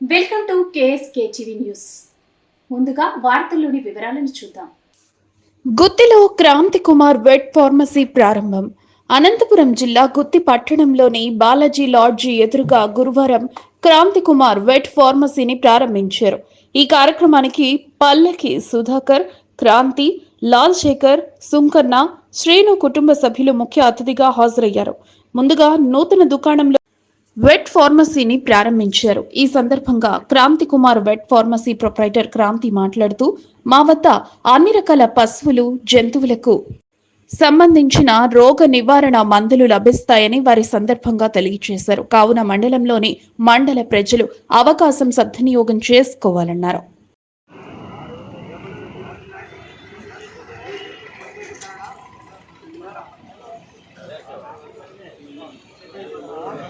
Welcome to KSK TV news. ముందుగా వార్తల్లోని వివరాలను చూద్దాం. గుత్తిలో క్రాంతి కుమార్ వెట్ ఫార్మసీ ప్రారంభం. అనంతపురం జిల్లా గుత్తి పట్టణంలోని బాలాజీ లాడ్జి ఎదురుగా గురువారం క్రాంతి కుమార్ వెట్ ఫార్మసీని ప్రారంభించారు. ఈ కార్యక్రమానికి పల్లకి సుధాకర్ క్రాంతి లాల్ శేఖర్ సుంకన్న శ్రీను కుటుంబ సభ్యులు ముఖ్య అతిథిగా హాజరయ్యారు. ముందుగా నూతన దుకాణంలో వెట్ ఫార్మసీని ప్రారంభించారు. ఈ సందర్భంగా Kranthi Kumar vet pharmacy proprietor Kranthi మాట్లాడుతూ మా వద్ద అన్ని రకాల పశువులు జంతువులకు సంబంధించిన రోగ నివారణ మందులు లభిస్తాయని వారి సందర్భంగా తెలియజేశారు. కావున మండలంలోని మండల ప్రజలు అవకాశం సద్వినియోగం చేసుకోవాలన్నారు.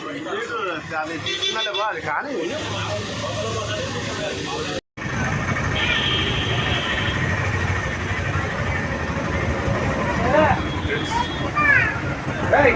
అది తీసుకున్నట్టే బా అది కానీ Hey,